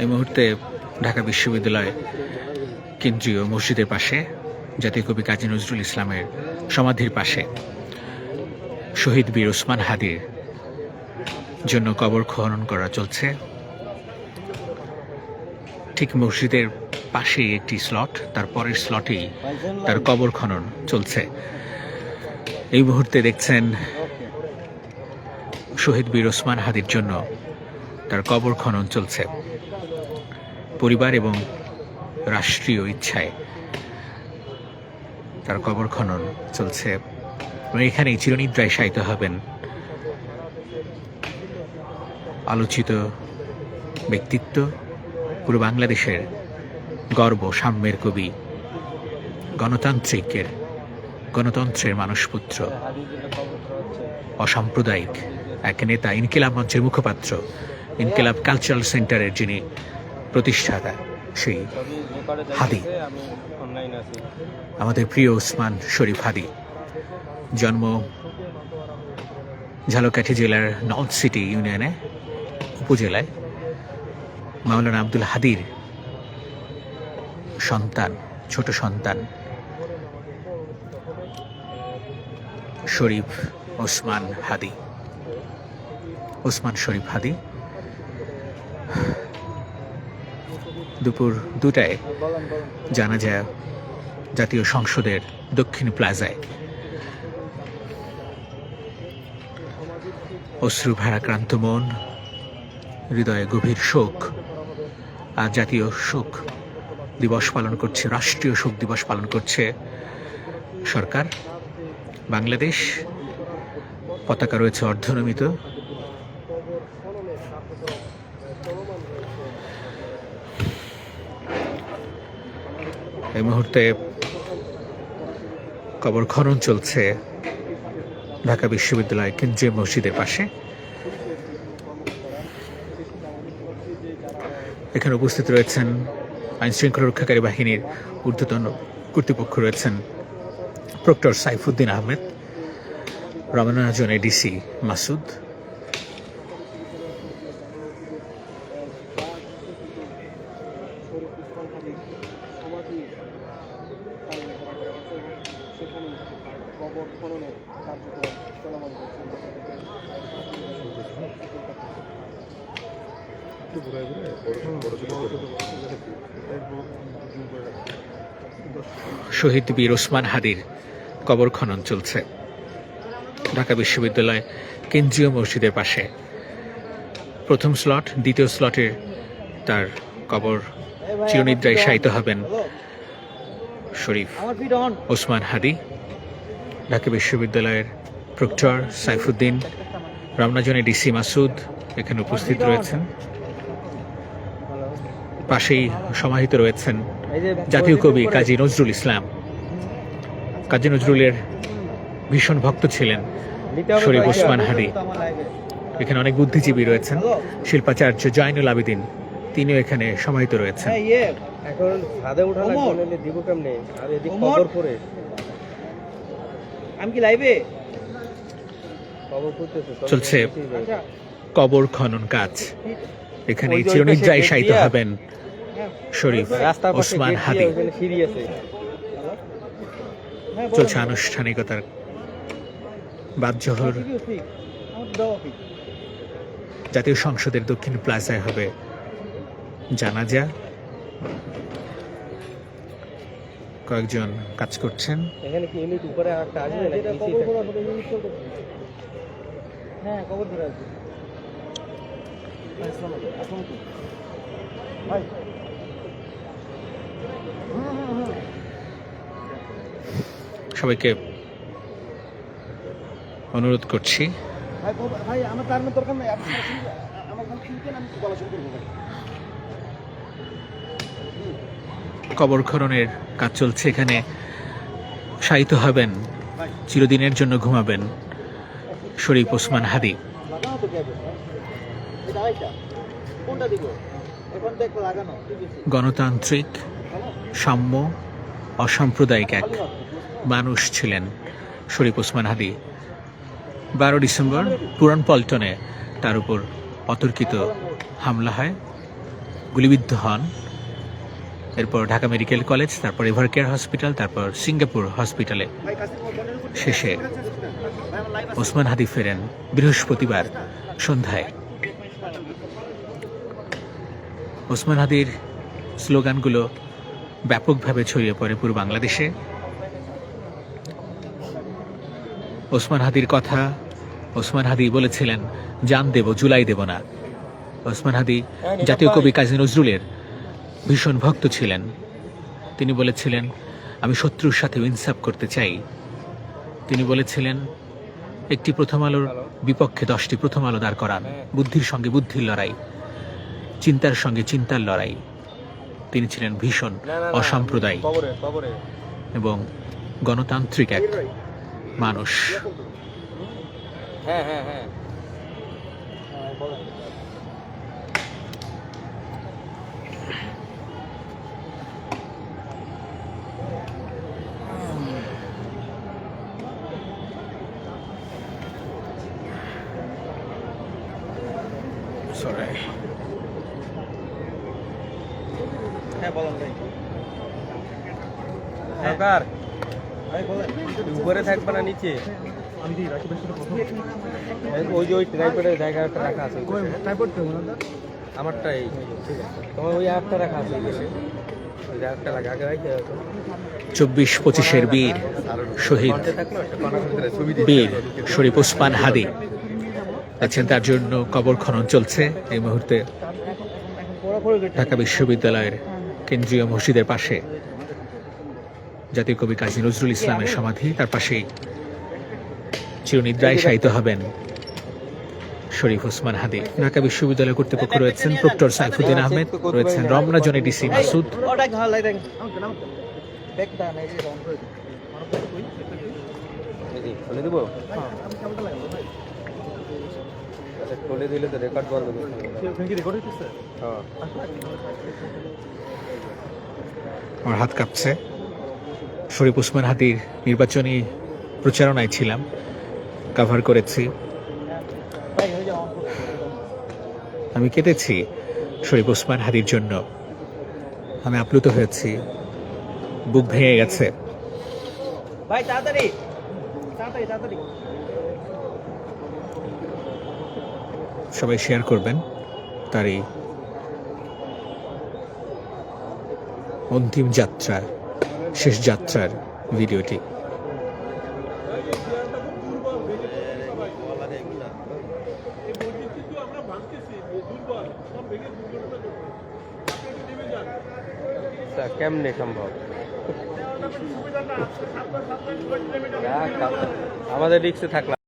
এই মুহূর্তে ঢাকা বিশ্ববিদ্যালয় কেন্দ্রীয় মসজিদের পাশে, জাতীয় কবি কাজী নজরুল ইসলামের সমাধির পাশে শহীদ বীর ওসমান হাদির জন্য কবর খনন করা চলছে। ঠিক মসজিদের পাশেই একটি স্লট, তার পরের স্লটেই তার কবর খনন চলছে। এই মুহূর্তে দেখছেন শহীদ বীর ওসমান হাদির জন্য তার কবর খনন চলছে। পরিবার এবং রাষ্ট্রীয় ইচ্ছায় তার কবর খনন চলছে। এবং এখানেই চিরনিদ্রায় শায়িত হবেন আলোচিত ব্যক্তিত্ব, পুরো বাংলাদেশের গর্ব, সাম্যের কবি, গণতান্ত্রিকের, গণতন্ত্রের মানুষপুত্র, অসাম্প্রদায়িক এক নেতা, ইনকিলাব মঞ্চের মুখপাত্র ইনকিলাব কালচারাল সেন্টারের যিনি প্রতিষ্ঠাতা, সেই হাদি। আমাদের প্রিয় ওসমান শরীফ হাদি। জন্ম ঝালকাঠি জেলার নর্থ সিটি ইউনিয়নে, উপজেলায়। মাওলানা আব্দুল হাদির সন্তান, ছোট সন্তান। শরীফ ওসমান হাদি। ওসমান শরীফ হাদি। দুপুর দুটায় জানা যায় জাতীয় সংসদের দক্ষিণ প্লাজায়। অশ্রু ভারাক্রান্ত মন, হৃদয়ে গভীর শোক, আর জাতীয় শোক দিবস পালন করছে, রাষ্ট্রীয় শোক দিবস পালন করছে সরকার। বাংলাদেশ, পতাকা রয়েছে অর্ধনমিত। এই মুহূর্তে কবর খনন চলছে ঢাকা বিশ্ববিদ্যালয় কেন্দ্রীয় মসজিদের পাশে। এখানে উপস্থিত রয়েছেন আইন শৃঙ্খলা রক্ষাকারী বাহিনীর ঊর্ধ্বতন কর্তৃপক্ষ রয়েছেন প্রক্টর সাইফুদ্দিন আহমেদ রমনাজন এডিসি মাসুদ কবর খননের কার্যক্রম চলমান শহীদ বীর ওসমান হাদির কবর খনন চলছে। ঢাকা বিশ্ববিদ্যালয় কেন্দ্রীয় মসজিদের পাশে। প্রথম স্লট দ্বিতীয় স্লটে তার কবর চিরনিদ্রায় শায়িত হবেন শরীফ ওসমান হাদি ঢাকা বিশ্ববিদ্যালয়ের প্রক্টর সাইফুদ্দিন রমনাজনে ডিসি মাসুদ এখানে উপস্থিত রয়েছেন। পাশেই সমাহিত রয়েছেন জাতীয় কবি কাজী নজরুল ইসলাম। কাজী নজরুলের ভীষণ ভক্ত ছিলেন শরীফ ওসমান হাদি। এখানে অনেক বুদ্ধিজীবী রয়েছেন। শিল্পাচার্য জয়নুল আবেদিন তিনিও এখানে সমাহিত রয়েছেন। এখন ছাদে উঠা লাগবে দিব কেমনে? আর এদিক খবর পরে আমি কি লাইভে খবর করতেছে তবে চলছে। কবর খনন কাজ। এখানে চিরনিদ্রায় শায়িত হবেন শরীফ ওসমান হাদি। হ্যাঁ, চলছে আনুষ্ঠানিকতার বাদজহর। জাতীয় সংসদের দক্ষিণ প্লাজায় হবে জানাজা কয়েকজন কাজ করছেন। এখানে কি ইউনিট উপরে আর একটা আসবে নাকি? নিচেই থাকবে? হ্যাঁ কবর ধরে আছে সবাইকে অনুরোধ করছি। ভাই আমার তার মধ্যে দরকার নাই। আপনি আমার আমি বলা শুরু করব কবর খননের কাজ চলছে এখানে। শায়িত হবেন, চিরদিনের জন্য ঘুমাবেন, শরীফ ওসমান হাদি। গণতান্ত্রিক, সাম্য, অসাম্প্রদায়িক এক মানুষ ছিলেন শরীফ ওসমান হাদি। বারো ডিসেম্বর পুরান পল্টনে তার উপর অতর্কিত হামলা হয়, গুলিবিদ্ধ হন। এরপর ঢাকা মেডিকেল কলেজ, তারপর এভার কেয়ার হসপিটাল, তারপর সিঙ্গাপুর হসপিটালে শেষে ওসমান হাদি ফেরেন বৃহস্পতিবার সন্ধ্যায়। ওসমান হাদির স্লোগানগুলো ব্যাপকভাবে ছড়িয়ে পড়ে পুরো বাংলাদেশে। ওসমান হাদির কথা ওসমান হাদি বলেছিলেন, জান দেব, জুলাই দেব না। ওসমান হাদি জাতীয় কবি কাজী নজরুলের ভীষণ ভক্ত ছিলেন। তিনি বলেছিলেন, আমি শত্রুর সাথে ইনসাফ করতে চাই। তিনি বলেছিলেন, একটি প্রথম আলোর বিপক্ষে দশটি প্রথম আলো দাঁড় করান। বুদ্ধির সঙ্গে বুদ্ধির লড়াই, চিন্তার সঙ্গে চিন্তার লড়াই। তিনি ছিলেন ভীষণ অসাম্প্রদায়িক এবং গণতান্ত্রিক এক মানুষ। হ্যাঁ হ্যাঁ হ্যাঁ। হ্যাঁ বলেন ভাই। সরকার উপরে থাকবে না নিচে। ওই যে ওই ট্রাইপডের জায়গাটা রাখা আছে। আমারটা এই ঠিক আছে? তোমার ওই আটটা রাখা আছে চব্বিশ পঁচিশের বীর শহীদ একটা বীর শরীফ ওসমান হাদি। আছেন তার জন্য কবর খনন চলছে এই মুহূর্তে ঢাকা বিশ্ববিদ্যালয়ের কেন্দ্রীয় মসজিদের পাশে। জাতীয় কবি কাজী নজরুল ইসলামের সমাধি, তার পাশেই চিরনিদ্রায় শায়িত হবেন শরীফ ওসমান হাদি। ঢাকা বিশ্ববিদ্যালয় কর্তৃপক্ষ রয়েছেন প্রক্টর সাইফুদ্দিন আহমেদ, রয়েছেন রমনা জনে ডিসি মাসুদ। দেবো? আচ্ছা খুলে দিলে তো রেকর্ড বন্ধ করতে হবে। হ্যাঁ। আমার হাত কাঁপছে। শরীফ উসমান হাদির নির্বাচনী প্রচারণায় ছিলাম কভার করেছি। আমি কেটেছি শরীফ ওসমান হাদির জন্য। আমি আপ্লুত হয়েছি। বুক ভেঙে গেছে। ভাই তাড়াতাড়ি। তাড়াতাড়ি তাড়াতাড়ি। সবাই শেয়ার করবেন। তার এই অন্তিম যাত্রা শেষ যাত্রার ভিডিওটি। কেমনে সম্ভব? আমাদের রিক্সে থাকলাম।